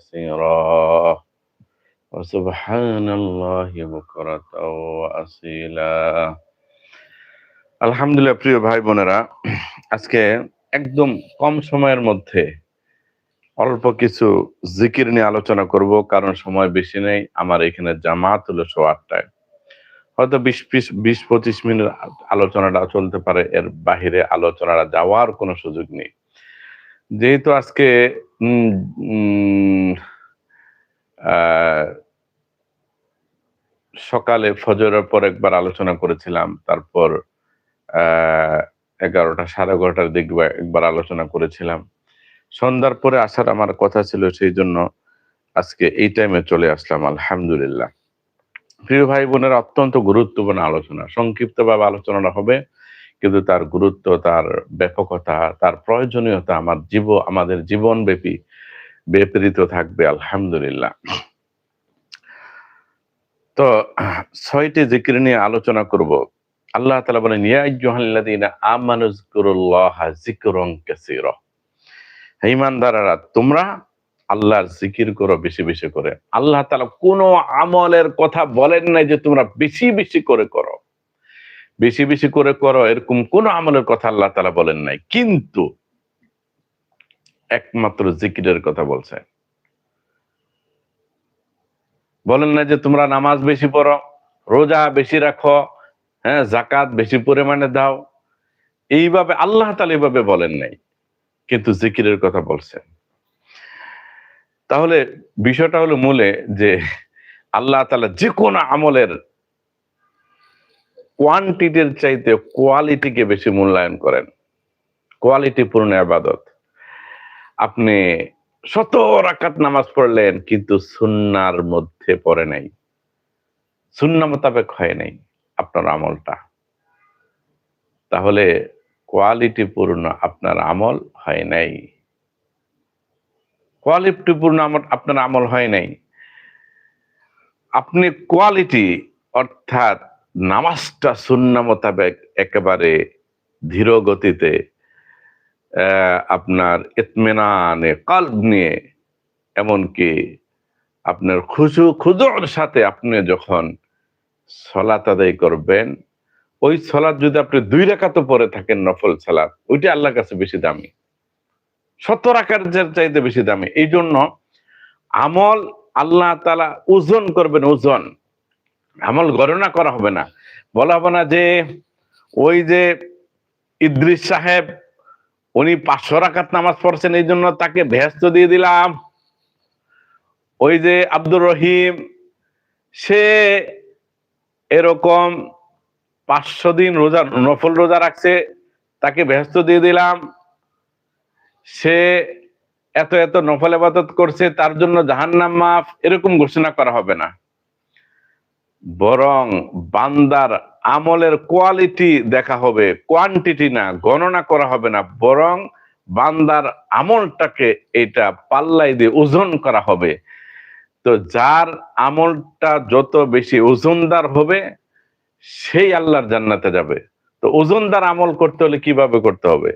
كثيرا وسبحان الله بكرة وأصيلا আলহামদুলিল্লাহ প্রিয় ভাই বোনেরা আজকে একদম কম সময়ের মধ্যে অল্প কিছু জিকির নিয়ে আলোচনা করব কারণ সময় বেশি নেই আমার এখানে জামাত হলো শো আটটায় হয়তো বিশ বিশ বিশ পঁচিশ মিনিট আলোচনাটা চলতে পারে এর বাহিরে আলোচনাটা যাওয়ার কোনো সুযোগ নেই যেহেতু আজকে সকালে ফজরের পর একবার আলোচনা করেছিলাম, তারপর এগারোটা, সাড়ে এগারোটার দিক একবার আলোচনা করেছিলাম। সন্ধ্যার পরে আসার আমার কথা ছিল, সেই জন্য আজকে এই টাইমে চলে আসলাম, আলহামদুলিল্লাহ। প্রিয় ভাই বোনের, অত্যন্ত গুরুত্বপূর্ণ আলোচনা। সংক্ষিপ্তভাবে আলোচনাটা হবে। কিন্তু তার গুরুত্ব, তার ব্যাপকতা, তার প্রয়োজনীয়তা আমার জীব, আমাদের জীবন ব্যাপী বিপরীত থাকবে, আলহামদুলিল্লাহ। তো ছয়টি জিকির নিয়ে আলোচনা করব। আল্লাহ তালা বলেন, ইয়া ঈমানদারেরা, তোমরা আল্লাহর জিকির করো বেশি বেশি করে। আল্লাহ তালা কোনো আমলের কথা বলেন নাই যে তোমরা বেশি বেশি করে করো। বেশি বেশি করে করো, এরকম কোন আমলের কথা আল্লাহ তালা বলেন নাই। কিন্তু একমাত্র জিকিরের কথা বলছে। বলেন না যে তোমরা নামাজ বেশি পড়ো, রোজা বেশি রাখো হ্যাঁ জাকাত বেশি পরিমাণে দাও। এইভাবে আল্লাহ তালা এইভাবে বলেন নাই, কিন্তু জিকিরের কথা বলছেন তাহলে বিষয়টা হলো মূলে যে আল্লাহ তালা যে কোনো আমলের কোয়ান্টিটির চাইতে কোয়ালিটিকে বেশি মূল্যায়ন করেন। কোয়ালিটি পূর্ণ আবাদত। আপনি শত রাকাত নামাজ পড়লেন, কিন্তু সুন্নার মধ্যে পড়ে নাই। সুন্না মোতাবেক হয় নাই আপনার আমলটা। তাহলে কোয়ালিটি পূর্ণ আপনার আমল হয় নাই। কোয়ালিটি পূর্ণ আমল আপনার আমল হয় নাই। আপনি কোয়ালিটি অর্থাৎ নামাজটা সুন্না মোতাবেক একেবারে ধীর গতিতে আপনার ইতমেনানে কল্ব নিয়ে, এমনকি আপনার খুশু খুজুর সাথে আপনি যখন সলাত আদায় করবেন, ওই সলাৎ যদি আপনি দুই রাকাত পরে থাকেন নফল সালাত, ওইটা আল্লাহর কাছে বেশি দামি। শত রাকার চাইতে বেশি দামি। এই জন্য আমল আল্লাহ তালা ওজন করবেন, ওজন। আমল গণনা করা হবে না। বলা হবে না যে ওই যে ইদ্রিস সাহেব, উনি পাঁচশো রাখাত নামাজ পড়ছেন, এই জন্য তাকে ভেস্ত দিয়ে দিলাম। ওই যে আব্দুর রহিম, সে এরকম পাঁচশো দিন রোজা, নফল রোজা রাখছে, তাকে ব্যস্ত দিয়ে দিলাম। সে এত এত নফল আবাদত করছে, তার জন্য জাহান্নাম মাফ, এরকম ঘোষণা করা হবে না। বরং বান্দার আমলের কোয়ালিটি দেখা হবে কোয়ান্টিটি না, গণনা করা হবে না, বরং বান্দার আমলটাকে এটা পাল্লাই দিয়ে ওজন করা হবে। তো যার আমলটা যত বেশি ওজনদার হবে, সেই আল্লাহর জান্নাতে যাবে। তো ওজনদার আমল করতে হলে কীভাবে করতে হবে?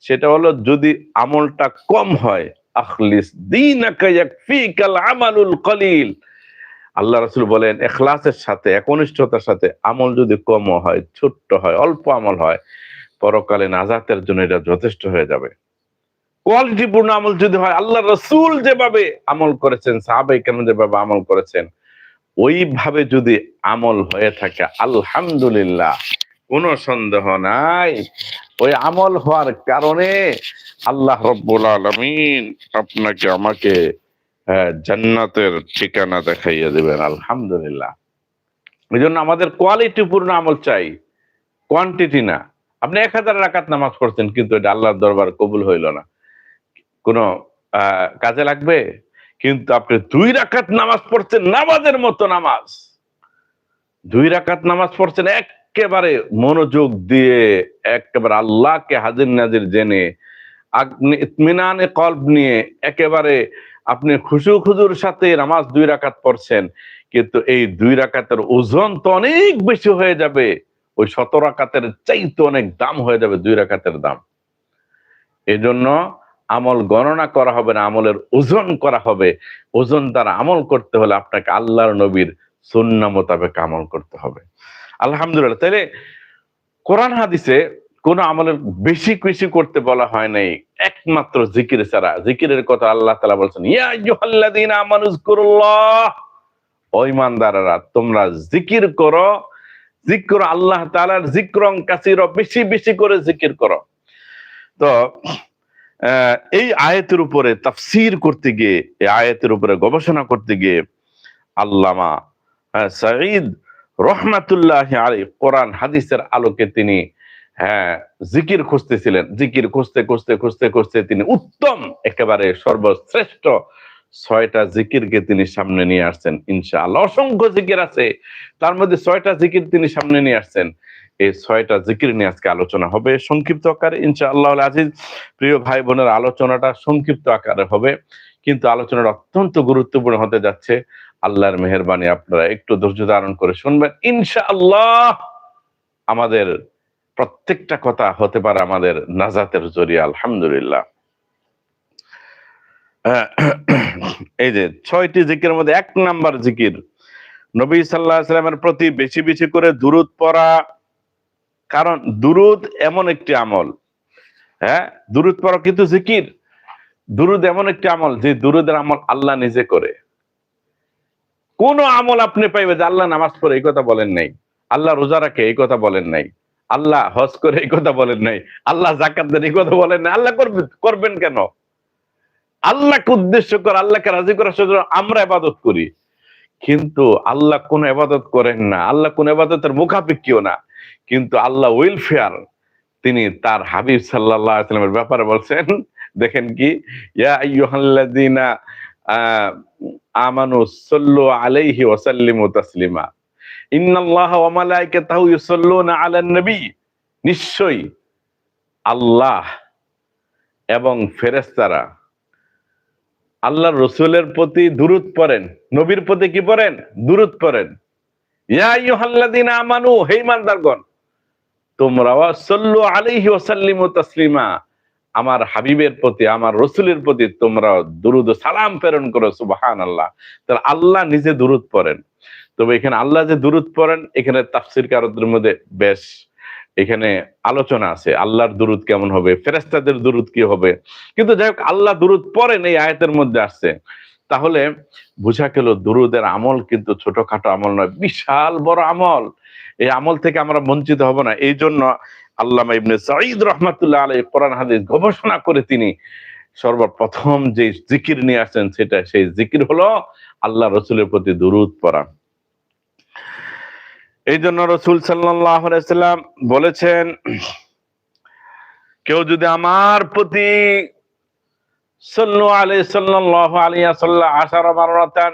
সেটা হলো যদি আমলটা কম হয়, আখলিস ইয়াকফিকাল আমালুল কলিল আল্লাহ রাসূল বলেন এখলাসের সাথে, একনিষ্ঠতার সাথে আমল যদি কম হয়, ছোট্ট হয়, অল্প আমল হয়, পরকালে নাজাতের জন্য এটা যথেষ্ট হয়ে যাবে। কোয়ালিটিপূর্ণ আমল যদি হয়, আল্লাহ রসুল যেভাবে আমল করেছেন, সাহাবাই কেন যেভাবে আমল করেছেন, ওইভাবে যদি আমল হয়ে থাকে, আলহামদুলিল্লাহ, কোনো সন্দেহ নাই। ওই আমল হওয়ার কারণে আল্লাহ রব্বুল আলমিন আপনাকে, আমাকে জান্নাতের ঠিকানা দেখাইয়া দেবেন, আলহামদুলিল্লাহ। এই জন্য আমাদের কোয়ালিটিপূর্ণ আমল চাই কোয়ান্টিটি না। আপনি এক হাজার রাকাত নামাজ পড়ছেন, কিন্তু এটা আল্লাহর দরবার কবুল হইল না। কোনো কাজে লাগবে? কিন্তু আপনি দুই রাকাত নামাজ পড়ছেন, নামাজের মতো নামাজ। দুই রাকাত নামাজ পড়ছেন, একেবারে মনোযোগ দিয়ে, একেবারে আল্লাহকে হাজির নাজির জেনে আপনি ইতমিনানে কল্ব নিয়ে, একেবারে আপনি খুশু খুজুর সাথে নামাজ দুই রাকাত পড়ছেন, কিন্তু এই দুই রাকাতের ওজন তো অনেক বেশি হয়ে যাবে। ওই শত রাকাতের চাইতে অনেক দাম হয়ে যাবে দুই রাকাতের দাম। এই জন্য আমল গণনা করা হবে না, আমলের ওজন করা হবে। ওজন দ্বারা আমল করতে হলে আপনাকে আল্লাহর নবীর সুন্না মোতাবেক আমল করতে হবে। আলহামদুলিল্লাহ তাহলে কোরআন হাদিসে কোন আমলের বেশি বেশি করতে বলা হয় নাই। একমাত্র জিকির ছাড়া। জিকিরের কথা আল্লাহ তালা বলছেন ইয়া আইয়ুহাল্লাযীনা আমানু ও তোমরা জিকির করো। জিক্র আল্লাহ তাআলার জিক্রং কাসির বেশি বেশি করে জিকির করো। তো আহ, এই আয়াতের উপরে তাফসির করতে গিয়ে আয়াতের উপরে গবেষণা করতে গিয়ে আল্লামা আহ, সাঈদ রহমাতুল্লাহ আলী কোরআন হাদিসের আলোকে তিনি হ্যাঁ জিকির খুঁজতেছিলেন। জিকির খুঁজতে খুঁজতে খুঁজতে খুঁজতে তিনি উত্তম একেবারে সর্বশ্রেষ্ঠ ছয়টা জিকিরকে তিনি সামনে নিয়ে আসছেন, ইনশাআল্লাহ। অসংখ্য জিকির আছে, তার মধ্যে ছয়টা জিকির তিনি সামনে নিয়ে আসছেন। এই ছয়টা জিকির নিয়ে আজকে আলোচনা হবে সংক্ষিপ্ত আকারে, ইনশাআল্লাহ আজিজ। প্রিয় ভাই বোনের আলোচনাটা সংক্ষিপ্ত আকারে হবে, কিন্তু আলোচনাটা অত্যন্ত গুরুত্বপূর্ণ হতে যাচ্ছে। আল্লাহর মেহরবানি আপনারা একটু ধৈর্য ধারণ করে শুনবেন। ইনশাআল্লাহ আমাদের প্রত্যেকটা কথা হতে পারে আমাদের নাজাতের জরিয়া, আলহামদুলিল্লাহ। এই যে ছয়টি জিকিরের মধ্যে এক নাম্বার জিকির, নবী সাল্লাহ সাল্লামের প্রতি বেশি বেশি করে দুরুদ পড়া, কারণ দুরুদ এমন একটি আমল। হ্যাঁ দুরুদ পড়া কিন্তু জিকির। দুরুদ এমন একটি আমল যে দুরুদের আমল আল্লাহ নিজে করে। কোন আমল আপনি পাইবে যে আল্লাহ নামাজ পড়ে এই কথা বলেন নাই, আল্লাহ রোজা রাখে এই কথা বলেন নাই। আল্লাহ হজ করে এই কথা বলেন নাই। আল্লাহ জাকাত দেন এই কথা বলেন নাই। আল্লাহ করবেন করবেন কেন? আল্লাহকে উদ্দেশ্য করে, আল্লাহকে রাজি করার জন্য আমরা এবাদত করি। কিন্তু আল্লাহ কোন এবাদত করেন না। আল্লাহ কোন এবাদতের মুখাপেক্ষিও না। কিন্তু আল্লাহ ওয়েলফেয়ার তিনি তার হাবিব সাল্লামের ব্যাপারে বলছেন, দেখেন কি আমানু সাল্লু আলাইহি ওয়া সাল্লিমু তাসলিমা। ইন্নাল্লাহা আল্লাহ এবং ফেরেশতারা আল্লাহর রসুলের প্রতি পড়েন, নবীর প্রতি কি পড়েন? পড়েন। তাসলিমা, আমার হাবিবের প্রতি, আমার রসুলের প্রতি তোমরা দুরুদ সালাম প্রেরণ করো, সুবহানাল্লাহ। তাহলে আল্লাহ নিজে দুরুদ পড়েন। তবে এখানে আল্লাহ যে দুরুদ পড়েন, এখানে তাফসির কারদের মধ্যে বেশ এখানে আলোচনা আছে, আল্লাহর দুরুদ কেমন হবে ফেরেস্তাদের দুরুদ কি হবে। কিন্তু যাই হোক, আল্লাহ দুরুদ পড়েন এই আয়াতের মধ্যে আসছে। তাহলে বোঝা গেল দুরুদের আমল কিন্তু ছোটখাটো আমল নয়, বিশাল বড় আমল। এই আমল থেকে আমরা বঞ্চিত হব না। এই জন্য আল্লামা ইবনে সাঈদ রহমাতুল্লাহ আলাই কোরআন হাদিস গবেষণা করে তিনি সর্বপ্রথম যে জিকির নিয়ে আসেন সেটা সেই জিকির হলো আল্লাহ রসুলের প্রতি দুরুদ পড়া। এই জন্য রসুল সাল্লাম বলেছেন, কেউ যদি আমার প্রতি সল্লু আলাই সাল্লাহ আলিয়া সাল্লাহ আশার মারাতান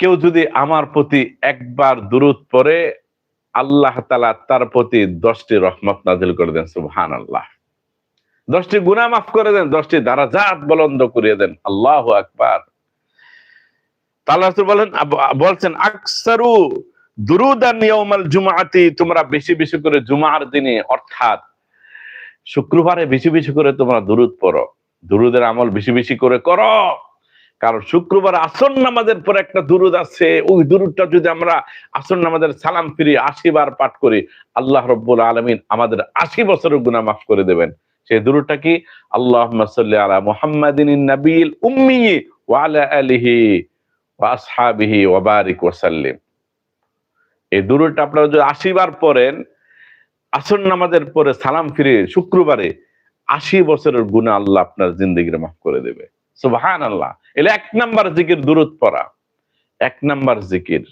কেউ যদি আমার প্রতি একবার দুরুদ পরে আল্লাহ তালা তার প্রতি দশটি রহমত নাজিল করে দেন সুবহান আল্লাহ দশটি গুনাহ মাফ করে দেন, দশটি দারাজাত বলন্দ করিয়ে দেন, আল্লাহ আকবার। রাসূল বলেন বলছেন, আকসারু দুরুদান ইয়াউমাল জুমআতি তোমরা বেশি বেশি করে জুমার দিনে, অর্থাৎ শুক্রবারে বেশি বেশি করে তোমরা দুরুদ পড়ো। দুরুদের আমল বেশি বেশি করে করো। কারণ শুক্রবার আসন নামাজের পর একটা দুরুদ আছে, ওই দুরুদটা যদি আমরা আসন নামাজের সালাম ফিরি আশি বার পাঠ করি, আল্লাহ রব্বুল আলমিন আমাদের আশি বছরের গুনাহ মাফ করে দেবেন। সেই দুরুদটা কি? আল্লাহ আলা মুহাম্মাদিন নাবিল উম্মি ওয়া আলা আলিহি আসহাবিহি ওয়া বারিক ওয়া সাল্লিম এই দুরুদটা আপনারা যদি আশি বার পড়েন, আসর নামাজের পরে সালাম ফিরে শুক্রবারে আশি বছরের গুণা আল্লাহ আপনার জিন্দগির মাফ করে দেবে। সুবাহান আল্লাহ এলে এক নাম্বার জিকির দূরত পড়া। এক নাম্বার জিকির।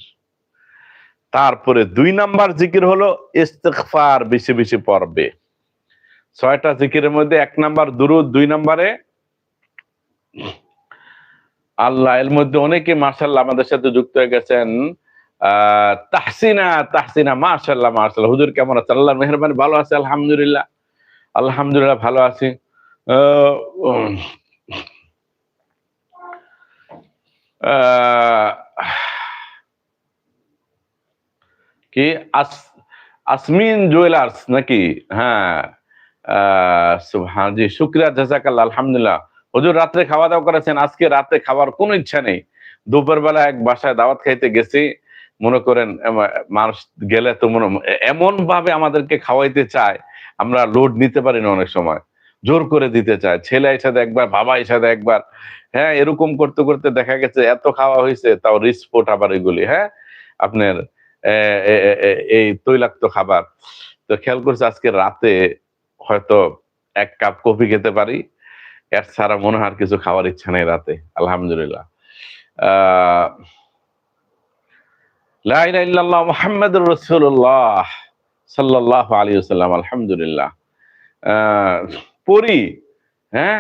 তারপরে দুই নাম্বার জিকির হলো ইস্তেগফার বেশি বেশি পড়বে। ছয়টা জিকিরের মধ্যে এক নাম্বার দুরুদ, দুই নাম্বারে আল্লাহ, এর মধ্যে অনেকে মার্শাল্লাহ আমাদের সাথে যুক্ত হয়ে গেছেন। তাহসিনা তাহসিনা মার্শাল্লাহ মার্শাল্লাহ হুজুর কেমন আছে আল্লাহ মেহরবানি, ভালো আছে, আলহামদুলিল্লাহ। আলহামদুলিল্লাহ, ভালো আছি। কি? আসমিন জুয়েলার্স নাকি? হ্যাঁ। সুবহান, জি জাজাকাল্লাহ আলহামদুলিল্লাহ। হুজুর রাত্রে খাওয়া দাওয়া করেছেন, আজকে রাতে খাওয়ার কোনো ইচ্ছা নেই। দুপুর বেলা এক বাসায় দাওয়াত খাইতে গেছি, মনে করেন মানুষ গেলে তো মনে, এমন ভাবে আমাদেরকে খাওয়াইতে চায়, আমরা লোড নিতে পারি না অনেক সময়। জোর করে দিতে চায়। ছেলে সাথে একবার, বাবা সাথে একবার। হ্যাঁ এরকম করতে করতে দেখা গেছে, এত খাওয়া হয়েছে তাও রিস্পোর্ট আবার এগুলি হ্যাঁ? আপনার এই তৈলাক্ত খাবার। তো খেয়াল করছে আজকে রাতে হয়তো এক কাপ কফি খেতে পারি। এর ছাড়া মনে হয় কিছু খাওয়ার ইচ্ছা নেই রাতে, আলহামদুলিল্লাহ। পড়ি হ্যাঁ?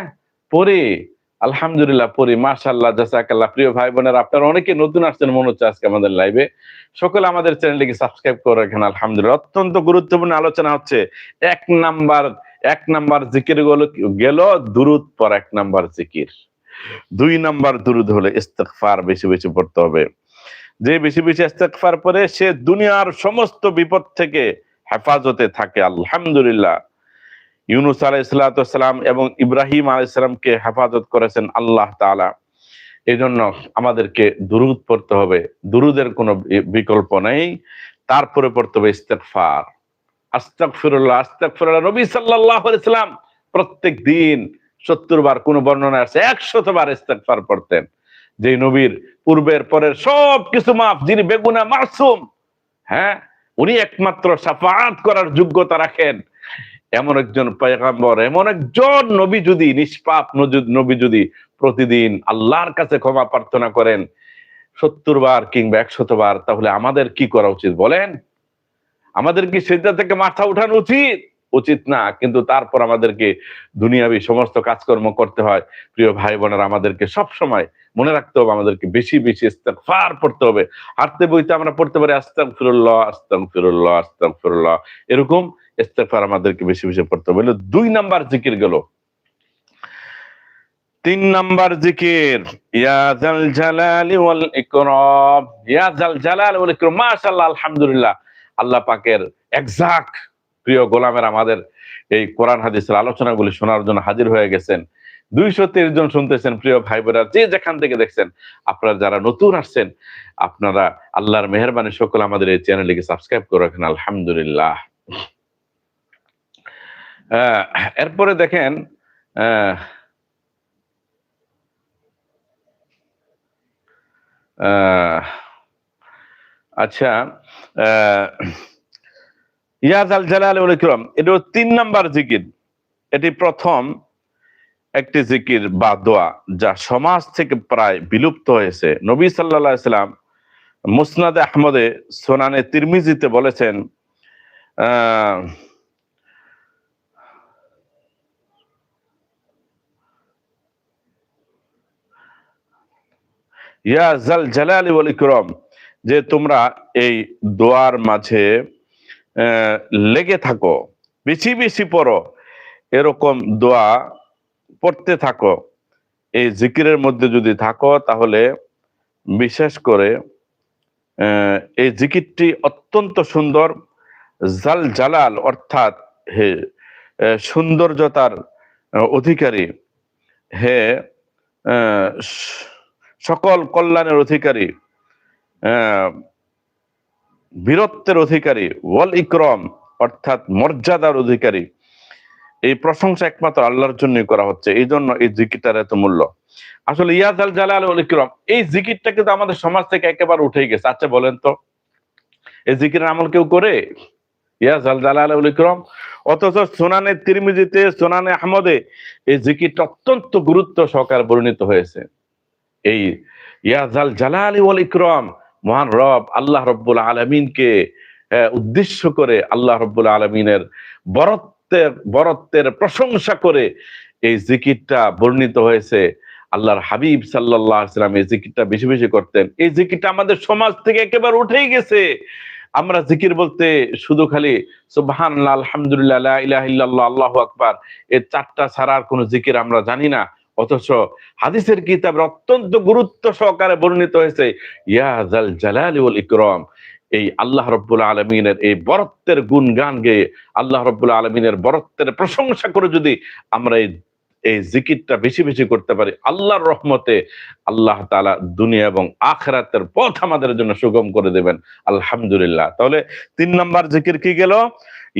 প্রিয় ভাই আপনারা অনেকে নতুন আসছেন, মনে হচ্ছে আজকে আমাদের লাইভে সকলে আমাদের চ্যানেলটিকে সাবস্ক্রাইব করে রাখেন, আলহামদুলিল্লাহ। অত্যন্ত গুরুত্বপূর্ণ আলোচনা হচ্ছে এক নাম্বার এক নাম্বার জিকিরগুলো গেল দুরুদ পর এক নাম্বার জিকির। দুই নাম্বার দুরুদ হলে ইস্তেগফার, বেশি বেশি পড়তে হবে। যে বেশি বেশি ইস্তেগফার পরে সে দুনিয়ার সমস্ত বিপদ থেকে হেফাজতে থাকে। আলহামদুলিল্লাহ। ইউনুস আলাইসালাম এবং ইব্রাহিম আলাইসালামকে হেফাজত করেছেন আল্লাহ তাআলা। এই জন্য আমাদেরকে দুরুদ পড়তে হবে। দুরুদের কোনো বিকল্প নেই। তারপরে পড়তে হবে প্রত্যেক দিন সত্তর বার কোন বর্ণনা আছে একশত বার ইস্তেগফার পড়তেন। যে নবীর পূর্বের পরের সব কিছু মাফ, যিনি বেগুনা মাসুম হ্যাঁ উনি একমাত্র সাফাত করার যোগ্যতা রাখেন। এমন একজন পয়গাম্বর, এমন একজন নবী যদি, নিষ্পাপ নবী যদি প্রতিদিন আল্লাহর কাছে ক্ষমা প্রার্থনা করেন, সত্তর বার কিংবা একশত বার, তাহলে আমাদের কি করা উচিত বলেন? আমাদের কি সেটা থেকে মাথা উঠানো উচিত? উচিত না, কিন্তু তারপর আমাদেরকে দুনিয়াবি সমস্ত কাজকর্ম করতে হয়। প্রিয় ভাই বোনেরা আমাদেরকে সব সময় মনে রাখতে হবে, আমাদেরকে বেশি বেশি ইস্তেগফার পড়তে হবে। হাঁটতে, বইতে আমরা পড়তে পারি, আস্তাগফিরুল্লাহ আস্তাগফিরুল্লাহ আস্তাগফিরুল্লাহ। এরকম ইস্তেগফার আমাদেরকে বেশি বেশি পড়তে হবে। দুই নাম্বার জিকির গেল। তিন নাম্বার জিকির, ইয়া জাল জালালি ওয়াল ইকরাম। ইয়া জাল জালাল ওয়াল ইকরাম, মাশাআল্লাহ, আলহামদুলিল্লাহ। আল্লাহ পাকের এক্সাক্ট প্রিয় গোলামের আমাদের এই কোরআন হাদিসের আলোচনাগুলি শোনার জন্য হাজির হয়ে গেছেন। দুইশো তিরিশ জন শুনতেছেন প্রিয় ভাই বোনেরা যে যেখান থেকে দেখছেন আপনারা যারা নতুন আসছেন আপনারা আল্লাহর মেহরবানি সকল আমাদের এই চ্যানেলটিকে সাবস্ক্রাইব করে রাখেন আলহামদুলিল্লাহ। এরপরে দেখেন আহ, আচ্ছা ইয়াজ আল জালাল ইকরাম এটা তিন নাম্বার জিকির। এটি প্রথম একটি জিকির বা দোয়া, যা সমাজ থেকে প্রায় বিলুপ্ত হয়েছে। নবী সাল্লাল্লাহু আলাইহি সাল্লাম মুসনাদে আহমদে সোনানে তিরমিজিতে বলেছেন ইয়া জাল জালালি ওয়াল ইকরাম যে তোমরা এই দোয়ার মাঝে লেগে থাকো, বেশি বেশি পড়ো, এরকম দোয়া পড়তে থাকো। এই জিকিরের মধ্যে যদি থাকো, তাহলে বিশেষ করে এই জিকিরটি অত্যন্ত সুন্দর, জাল জালাল অর্থাৎ হে সৌন্দর্যতার অধিকারী। হে সকল কল্যাণের অধিকারী। বীরত্বের অধিকারী, ওয়াল ইকরম, অর্থাৎ মর্যাদার অধিকারী। এই প্রশংসা একমাত্র আল্লাহর জন্যই করা হচ্ছে। এই জন্য এই জিকিরটার এত মূল্য। আসলে ইয়াদ আল জালাল ওয়াল ইকরম, এই জিকিরটা কিন্তু আমাদের সমাজ থেকে একেবারে উঠেই গেছে। আচ্ছা বলেন তো, এই জিকিরের আমল কেউ করে? ইয়াজ আল জালাল ওয়াল ইকরম, অথচ সোনানে তিরমিজিতে, সোনানে আহমদে এই জিকিরটা অত্যন্ত গুরুত্ব সহকারে বর্ণিত হয়েছে। এই ইয়াজাল জালালি ওয়াল ইকরাম মহান রব আল্লাহ রব্বুল আলমিনকে উদ্দেশ্য করে আল্লাহ রব্বুল আলমিনের বরত্বের বরত্বের প্রশংসা করে এই জিকিরটা বর্ণিত হয়েছে। আল্লাহর হাবিব সাল্লাহ সাল্লাম এই জিকিরটা বেশি বেশি করতেন। এই জিকিরটা আমাদের সমাজ থেকে একেবারে উঠেই গেছে। আমরা জিকির বলতে শুধু খালি সুবহান আলহামদুলিল্লাহ ইলাহা ইল্লাল্লাহ, আল্লাহু আকবার এই চারটা ছাড়া আর কোনো জিকির আমরা জানি না। অথচ হাদিসের কিতাবের অত্যন্ত গুরুত্ব সহকারে বর্ণিত হয়েছে, ইয়া জাল জালালি ওয়াল এই আল্লাহ রব্বুল আলমিনের এই বরত্বের গুণগান গেয়ে আল্লাহ রব্বুল আলমিনের বরত্বের প্রশংসা করে যদি আমরা এই এই জিকিরটা বেশি বেশি করতে পারি, আল্লাহর রহমতে আল্লাহ তালা দুনিয়া এবং আখরাতের পথ আমাদের জন্য সুগম করে দেবেন। আলহামদুলিল্লাহ। তাহলে তিন নম্বর জিকির কি গেল?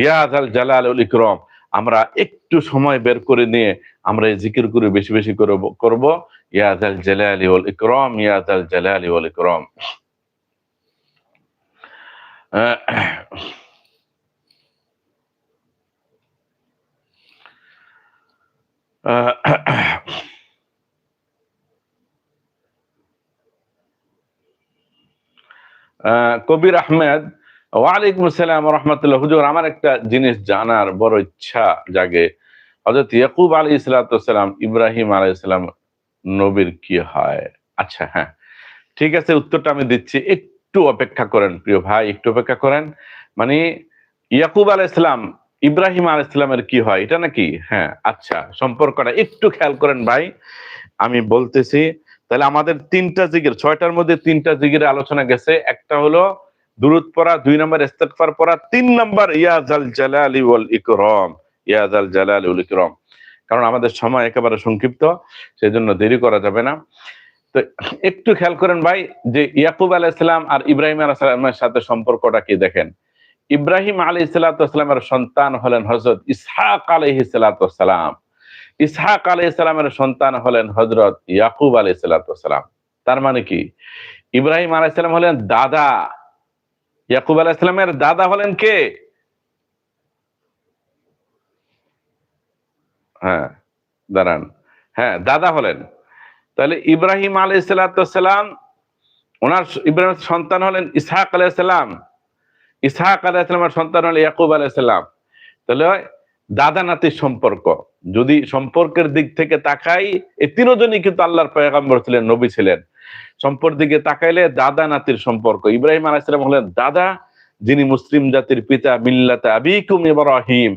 ইয়াদ আল জালাল ইকরম। আমরা একটু সময় বের করে নিয়ে আমরা জিকির করে বেশি বেশি করব করব। ইয়াদ আল জালালি ওয়াল ইকরম ইয়াদ আল ওয়াল ইকরম। কবির আহমেদ, ওয়ালাইকুম আসসালাম রহমতুল্লাহ। হুজুর, আমার একটা জিনিস জানার বড় ইচ্ছা জাগে। হজরত ইয়াকুব আলী ইসলাতাম ইব্রাহিম আলাই ইসলাম নবীর কি হয়? আচ্ছা হ্যাঁ। ঠিক আছে, উত্তরটা আমি দিচ্ছি। একটু অপেক্ষা করেন প্রিয় ভাই, একটু অপেক্ষা করেন। মানে ইয়াকুব আলাই ইসলাম ইব্রাহিম আল ইসলামের কি হয়? এটা নাকি? হ্যাঁ আচ্ছা সম্পর্কটা একটু খেয়াল করেন ভাই। আমি বলতেছি, তাহলে আমাদের তিনটা জিগির ছয়টার মধ্যে তিনটা জিগির আলোচনা গেছে। একটা হলো দুরুদ পড়া, দুই নম্বর ইস্তেকফার পড়া, তিন নম্বর ইয়াজাল জালালি ওয়াল ইকরম। ইয়াজাল জালালি ওয়াল ইকরম। কারণ আমাদের সময় একেবারে সংক্ষিপ্ত সেই জন্য দেরি করা যাবে না। তো একটু খেয়াল করেন ভাই, যে ইয়াকুব আলাইসালাম আর ইব্রাহিম আলাইসালামের সাথে সম্পর্কটা কি দেখেন? ইব্রাহিম আলী সালাতামের সন্তান হলেন হজরত ইসহাক আলহি সালাতাম ইসহাক আলহ ইসলামের সন্তান হলেন হজরত ইয়াকুব আলহ সালাতাম তার মানে কি? ইব্রাহিম আলাইসালাম হলেন দাদা। ইয়াকুব আলাইসালামের দাদা হলেন কে? হ্যাঁ দাঁড়ান। হ্যাঁ দাদা হলেন। তাহলে ইব্রাহিম আলাই সালাতাম ওনার ইব্রাহিমের সন্তান হলেন ইসহাক আলাইসালাম ইসহাক আলাইসালামের সন্তান হলেন ইয়াকুব আলাইসালাম তাহলে দাদা নাতির সম্পর্ক, যদি সম্পর্কের দিক থেকে তাকাই এই তিনজনই কিন্তু আল্লাহর পয়গাম্বর ছিলেন, নবী ছিলেন। সম্পর্ক দিকে তাকাইলে দাদা নাতির সম্পর্ক। ইব্রাহিম আলাইসালাম হলেন দাদা, যিনি মুসলিম জাতির পিতা, মিল্লাতা আবিকুম ইব্রাহিম।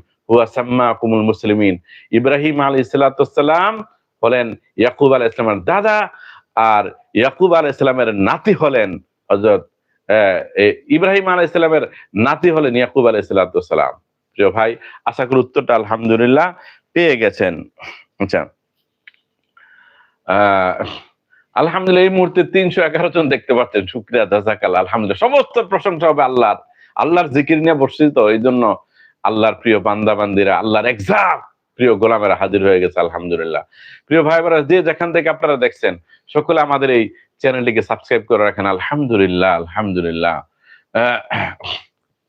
মুসলিমিন। ইব্রাহিম আলী সালাতাম হলেন ইয়াকুব আলাহ ইসলামের দাদা আর ইয়াকুব আলাহ ইসলামের নাতি হলেন হজরত ইব্রাহিম আলাহ ইসলামের নাতি হলেন ইয়াকুব আলাহ সালাতাম প্রিয় ভাই, আশা করি উত্তরটা আলহামদুলিল্লাহ পেয়ে গেছেন। আচ্ছা আলহামদুলিল্লাহ এই মুহূর্তে তিনশো এগারো জন দেখতে পাচ্ছেন। শুক্রিয়া দাজাকাল আলহামদুলিল্লাহ। সমস্ত প্রশংসা হবে আল্লাহর। আল্লাহর জিকির নিয়ে বসছি তো এই জন্য আল্লাহর প্রিয় বান্দা বান্দিরা, আল্লাহর এক্সাম প্রিয় গোলামেরা হাজির হয়ে গেছে, আলহামদুলিল্লাহ। প্রিয় ভাই বোনেরা যে যেখান থেকে আপনারা দেখছেন, সকলে আমাদের এই চ্যানেলটিকে সাবস্ক্রাইব করে রাখেন, আলহামদুলিল্লাহ আলহামদুলিল্লাহ।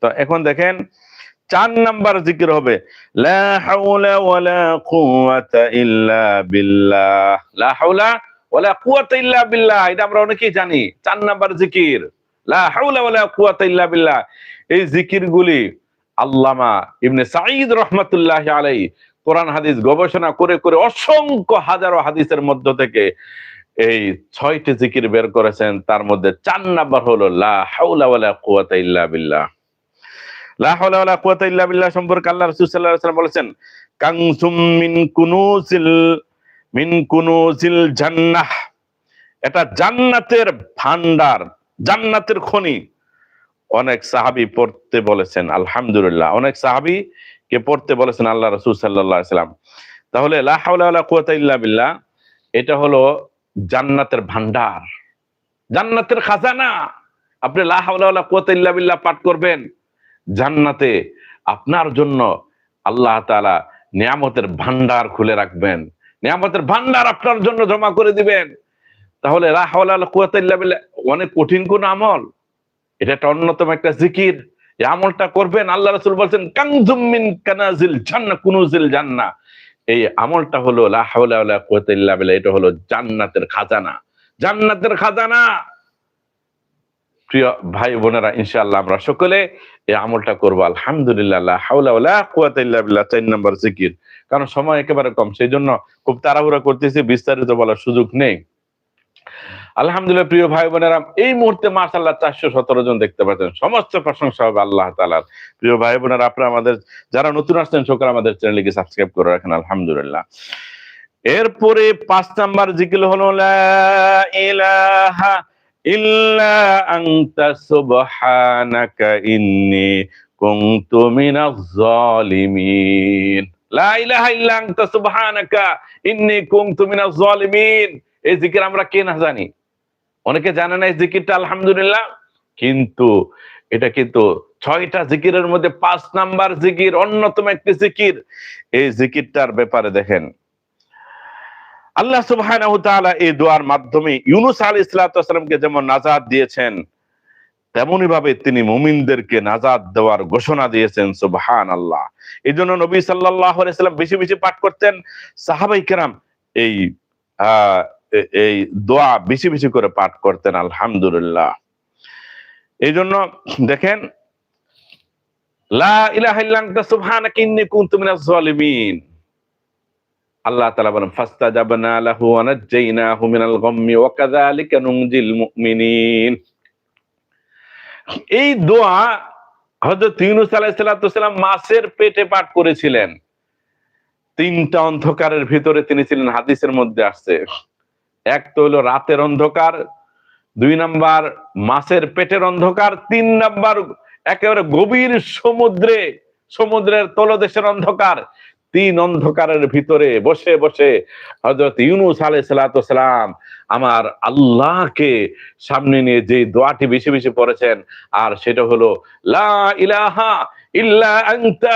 তো এখন দেখেন, চার নাম্বার জিকির হবে জানি, চার নাম্বার জিকির। লা বিল্লাহ। এই জিকিরগুলি আল্লামা ইবনে সাঈদ রহমাতুল্লাহ আলাই কোরআন হাদিস গবেষণা করে করে অসংখ্য হাজারো হাদিসের মধ্য থেকে এই ছয়টি জিকির বের করেছেন। তার মধ্যে চার নাম্বার হলো, লা বিল্লাহ। বিল্লাহ বলেছেন কাংসুম মিন জান্নাহ। এটা জান্নাতের ভান্ডার জান্নাতের খনি। অনেক সাহাবি পড়তে বলেছেন, আলহামদুলিল্লাহ। অনেক সাহাবি কে পড়তে বলেছেন আল্লাহ রসুল সাল্লাম। তাহলে বিল্লাহ, এটা হলো জান্নাতের ভান্ডার। জান্নাতের খাজানা। আপনি বিল্লাহ পাঠ করবেন, জান্নাতে আপনার জন্য আল্লাহ তালা নিয়ামতের ভান্ডার খুলে রাখবেন। নিয়ামতের ভান্ডার আপনার জন্য জমা করে দিবেন। তাহলে লাহাউলা কুয়াতাইল্লা বিল্লাহ, অনেক কঠিন কোন আমল। এটা একটা অন্যতম একটা জিকির। আমলটা করবেন, আল্লাহ রসুল বলছেন কাংজুমিন কানাজিল জান্না কুনুজিল জান্না এই আমলটা হলো এটা হলো জান্নাতের খাজানা। জান্নাতের খাজানা! প্রিয় ভাই বোনেরা, ইনশাআল্লাহ আমরা সকলে এই আমলটা করব। আলহামদুলিল্লাহ কারণ সময় একেবারে কম সেই জন্য খুব তাড়াহুড়া করতেছি, বিস্তারিত বলার সুযোগ নেই। আলহামদুলিল্লাহ, প্রিয় ভাই বোনেরা, এই মুহূর্তে মাসাল্লাহ চারশো সতেরো জন দেখতে পাচ্ছেন। সমস্ত প্রশংসা হবে আল্লাহ তালার প্রিয় ভাই বোনেরা, আপনারা আমাদের, যারা নতুন আসছেন, সকল আমাদের চ্যানেলকে সাবস্ক্রাইব করে রাখেন, আলহামদুলিল্লাহ। এরপরে পাঁচ নাম্বার জিকিল হলো ইল্লা আনতা সুবহানাকা ইন্নী কুনতু মিনাজ জালিমিন লা এই জিকির আমরা কে না জানি। অনেকে জানে না এই জিকিরটা আলহামদুলিল্লাহ, কিন্তু এটা কিন্তু ছয়টা জিকিরের মধ্যে পাঁচ নাম্বার জিকির, অন্যতম একটি জিকির। এই জিকিরটার ব্যাপারে দেখেন, আল্লাহ তাআলা এই দোয়ার মাধ্যমে ইউনুস আলাইহিস সালামকে যেমন নাজাত দিয়েছেন তেমনি ভাবে তিনি মুমিনদেরকে নাজাত দেওয়ার ঘোষণা দিয়েছেন সুবহান আল্লাহ এই জন্য নবী সাল্লাম বেশি বেশি পাঠ করতেন। সাহাবাই কেরাম এই, আহ এই দোয়া বেশি বেশি করে পাঠ করতেন, আলহামদুলিল্লাহ। এই জন্য দেখেন মুমিনিন। এই দোয়া মাছের পেটে পাঠ করেছিলেন। তিনটা অন্ধকারের ভিতরে তিনি ছিলেন, হাদিসের মধ্যে আসছে। এক তো হলো রাতের অন্ধকার, দুই নাম্বার মাছের পেটের অন্ধকার, তিন নাম্বার একেবারে গভীর সমুদ্রে, সমুদ্রের তলদেশের অন্ধকার, তিন অন্ধকারের ভিতরে বসে বসে হজরত ইউনুস আলাইহিস সালাম আমার আল্লাহকে সামনে নিয়ে যে দোয়াটি বেশি বেশি পড়েছেন, আর সেটা হলো, লা ইলাহা ইল্লা আনতা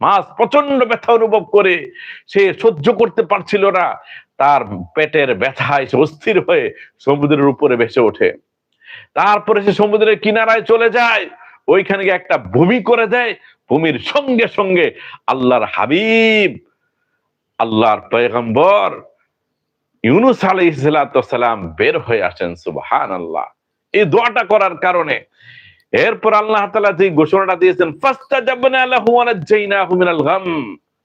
মাছ প্রচণ্ড ব্যথা অনুভব করে। সে সহ্য করতে পারছিল না। তার পেটের ব্যথায় সে অস্থির হয়ে সমুদ্রের উপরে ভেসে ওঠে। তারপরে সে সমুদ্রের কিনারায় চলে যায়। ওইখানে গিয়ে একটা ভূমি করে দেয়। ভূমির সঙ্গে সঙ্গে আল্লাহর হাবিব, আল্লাহর পয়গম্বর ইউনুস আলাইহিসসালাম বের হয়ে আসেন সুবহান আল্লাহ এই দোয়াটা করার কারণে এরপর আল্লাহ তাআলা যে ঘোষণাটা দিয়েছেন, ফাস্তাজাবনা লাহু ওয়া নাজ্জাইনাহু মিনাল গাম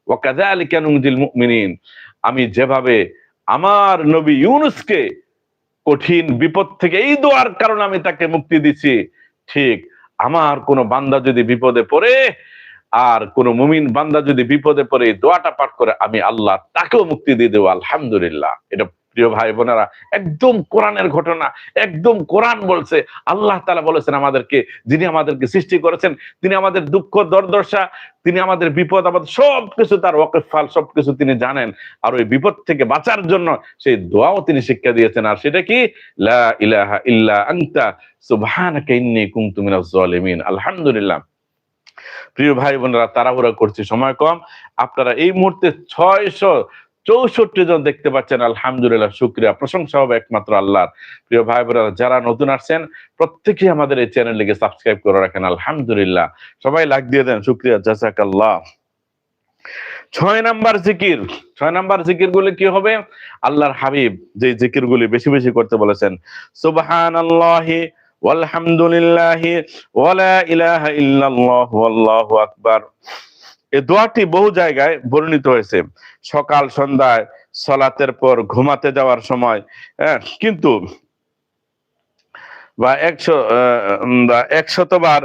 ওয়া কাযালিকা নুনজিল মুমিনিন। আমি যেভাবে আমার নবী ইউনুসকে কঠিন বিপদ থেকে এই দোয়ার কারণে আমি তাকে মুক্তি দিছি ঠিক আমার কোন বান্দা যদি বিপদে পড়ে আর কোন মুমিন বান্দা যদি বিপদে পড়ে দোয়াটা পাঠ করে আমি আল্লাহ তাকেও মুক্তি দিয়ে দেবো, আলহামদুলিল্লাহ। এটা প্রিয় ভাই বোনেরা একদম কোরআনের ঘটনা, একদম কোরআন বলছে। আল্লাহ তালা বলেছেন আমাদেরকে, যিনি আমাদেরকে সৃষ্টি করেছেন, তিনি আমাদের দুঃখ, দর্দশা, তিনি আমাদের বিপদ আমাদের সবকিছু তার ওয়াকিফাল সবকিছু তিনি জানেন। আর ওই বিপদ থেকে বাঁচার জন্য সেই দোয়াও তিনি শিক্ষা দিয়েছেন। আর সেটা কি? আলহামদুলিল্লাহ। প্রিয় ভাই বোনেরা তাড়াহুড়া করছি, সময় কম। আপনারা এই মুহূর্তে ছয়শো চৌষট্টি জন দেখতে পাচ্ছেন, আলহামদুলিল্লাহ, শুক্রিয়া। প্রশংসা হবে একমাত্র আল্লাহর। প্রিয় ভাই বোনেরা যারা নতুন আসছেন, প্রত্যেকেই আমাদের এই চ্যানেলটিকে সাবস্ক্রাইব করে রাখেন, আলহামদুলিল্লাহ। সবাই লাইক দিয়ে দেন, শুক্রিয়া, জাজাকাল্লাহ। ছয় নাম্বার জিকির। ছয় নাম্বার জিকির গুলি কি হবে? আল্লাহর হাবিব যে জিকির গুলি বেশি বেশি করতে বলেছেন সুবহান আল্লাহি ওয়ালহামদুলিল্লাহি ওয়ালা ইলাহা ইল্লাল্লাহ, ওয়াল্লাহু আকবার। এই দোয়াটি বহু জায়গায় বর্ণিত হয়েছে। সকাল সন্ধ্যায় সলাতের পর ঘুমাতে যাওয়ার সময় হ্যাঁ, কিন্তু বা একশো একশতবার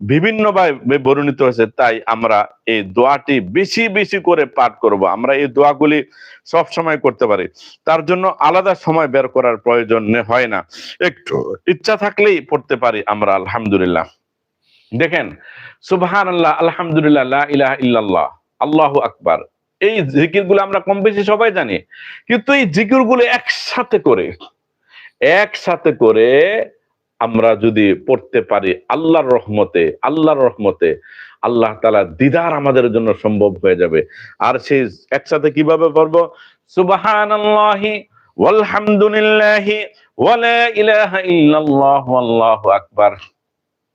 বিভিন্ন ভাবে বর্ণিত হয়েছে তাই আমরা এই দোয়াটি বেশি বেশি করে পাঠ করব। আমরা এই দোয়াগুলি সব সময় করতে পারি। তার জন্য আলাদা সময় বের করার প্রয়োজন হয় না। একটু ইচ্ছা থাকলেই পড়তে পারি আমরা আলহামদুলিল্লাহ। দেখেন সুবহান আল্লাহ আলহামদুলিল্লাহ ইলাহা ইল্লাল্লাহ, আল্লাহু আকবার। এই জিকিরগুলো আমরা কম বেশি সবাই জানি, কিন্তু এই জিকিরগুলো একসাথে করে একসাথে করে আমরা যদি পড়তে পারি আল্লাহর রহমতে আল্লাহর রহমতে, আল্লাহ তালা দিদার আমাদের জন্য সম্ভব হয়ে যাবে। আর সেই একসাথে কীভাবে পড়ব? সুবাহান ওয়ালহামদুলিল্লাহি ওয়ালা ইলাহা ইল্লাল্লাহু আল্লাহু আকবার।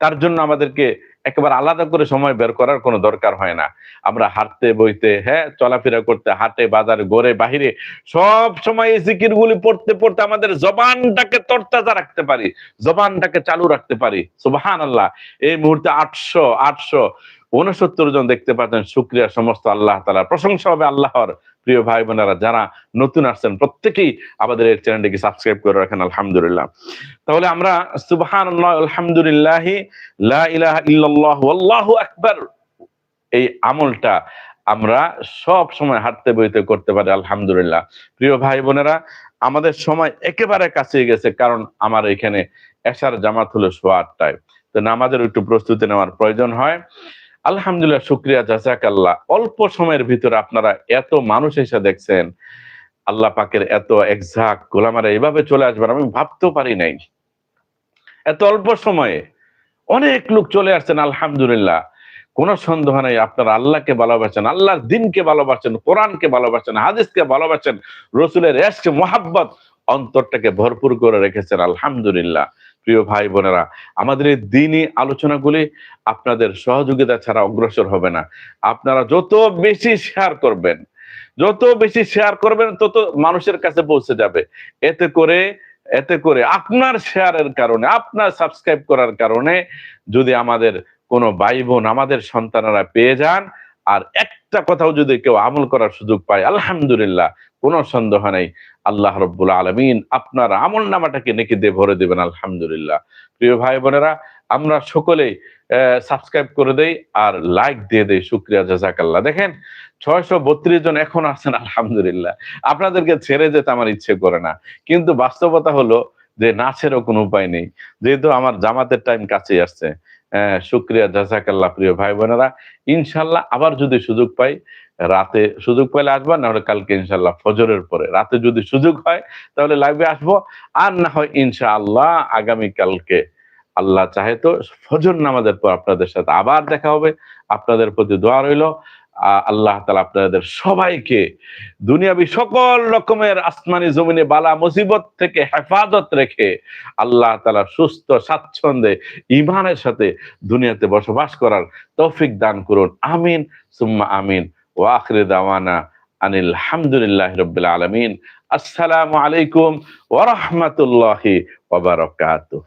তার জন্য আমাদেরকে একেবারে আলাদা করে সময় বের করার কোনো দরকার হয় না। আমরা হাঁটতে, বইতে হ্যাঁ চলাফেরা করতে, হাটে, বাজার গড়ে বাহিরে, সব সময় এই জিকির গুলি পড়তে পড়তে আমাদের জবানটাকে তরতাজা রাখতে পারি, জবানটাকে চালু রাখতে পারি। সুবাহান আল্লাহ এই মুহূর্তে আটশো আটশো উনসত্তর জন দেখতে পাচ্ছেন, শুক্রিয়া সমস্ত আল্লাহ তালা প্রশংসা হবে আল্লাহর প্রিয় ভাই বোনেরা, যারা নতুন আসছেন, প্রত্যেকেই আমাদের এই চ্যানেলটিকে সাবস্ক্রাইব করে রাখেন, আলহামদুলিল্লাহ। তাহলে আমরা সুবহান আলহামদুলিল্লাহ, লা আকবার, এই আমলটা আমরা সব সময় হাঁটতে বইতে করতে পারি, আলহামদুলিল্লাহ। প্রিয় ভাই বোনেরা, আমাদের সময় একেবারে কাছে গেছে, কারণ আমার এখানে এশার জামাত হলো সোয়া আটটায় তো নামাজের একটু প্রস্তুতি নেওয়ার প্রয়োজন হয়। আলহামদুলিল্লাহ, শুক্রিয়া জাজাক আল্লাহ অল্প সময়ের ভিতরে আপনারা এত মানুষ এসে দেখছেন, আল্লাহ পাকের এত এক্সাক্ট গোলামারা এভাবে চলে আসবেন, আমি ভাবতেও পারি নাই। এত অল্প সময়ে অনেক লোক চলে আসছেন, আলহামদুলিল্লাহ। কোন সন্দেহ নাই, আপনারা আল্লাহকে ভালোবাসেন, আল্লাহর দিনকে ভালোবাসেন, কোরআনকে ভালোবাসেন, হাদিসকে ভালোবাসেন, রসুলের এসকে মোহাব্বত অন্তরটাকে ভরপুর করে রেখেছেন, আলহামদুলিল্লাহ। প্রিয় ভাই বোনেরা, আমাদের এই দিনই আলোচনাগুলি আপনাদের সহযোগিতা ছাড়া অগ্রসর হবে না। আপনারা যত বেশি শেয়ার করবেন, যত বেশি শেয়ার করবেন, তত মানুষের কাছে পৌঁছে যাবে। এতে করে এতে করে আপনার শেয়ারের কারণে, আপনার সাবস্ক্রাইব করার কারণে যদি আমাদের কোনো ভাই বোন আমাদের সন্তানেরা পেয়ে যান, আর একটা কথাও যদি কেউ আমল করার সুযোগ পায়, আলহামদুলিল্লাহ, কোনো সন্দেহ নেই। আল্লাহ রব্বুল আলমিন আপনার আমল নামাটাকে নেকি দিয়ে ভরে দেবেন, আলহামদুলিল্লাহ। প্রিয় ভাই বোনেরা, আমরা সকলেই সাবস্ক্রাইব করে দেই আর লাইক দিয়ে দেই, শুক্রিয়া, জাজাকাল্লাহ। দেখেন ছয়শো বত্রিশ জন এখন আছেন, আলহামদুলিল্লাহ। আপনাদেরকে ছেড়ে যেতে আমার ইচ্ছে করে না। কিন্তু বাস্তবতা হলো যে না নাচেরও কোনো উপায় নেই। যেহেতু আমার জামাতের টাইম কাছেই আসছে। শুক্রিয়া, জাজাকাল্লাহ প্রিয় ভাই বোনেরা ইনশাল্লাহ আবার যদি সুযোগ পাই, রাতে সুযোগ পাইলে আসবা না হলে কালকে ইনশাল্লাহ ফজরের পরে। রাতে যদি সুযোগ হয়, তাহলে লাইভে আসব। আর না হয় ইনশাআল্লাহ আগামী কালকে, আল্লাহ চাহে তো ফজর নামাজের পর আপনাদের সাথে আবার দেখা হবে। আপনাদের প্রতি দোয়া রইল। আল্লাহ তালা আপনাদের সবাইকে দুনিয়াবি সকল রকমের আসমানি জমিনে বালা মুসিবত থেকে হেফাজত রেখে আল্লাহ তালা সুস্থ, স্বাচ্ছন্দ্যে ইমানের সাথে দুনিয়াতে বসবাস করার তৌফিক দান করুন। আমিন, সুম্মা আমিন ওয়াখরে দাওয়ানা আনিল হামদুলিল্লাহ রবিল আলমিন। আসসালামু আলাইকুম ওরহমতুল্লাহি ওবরকাতুহ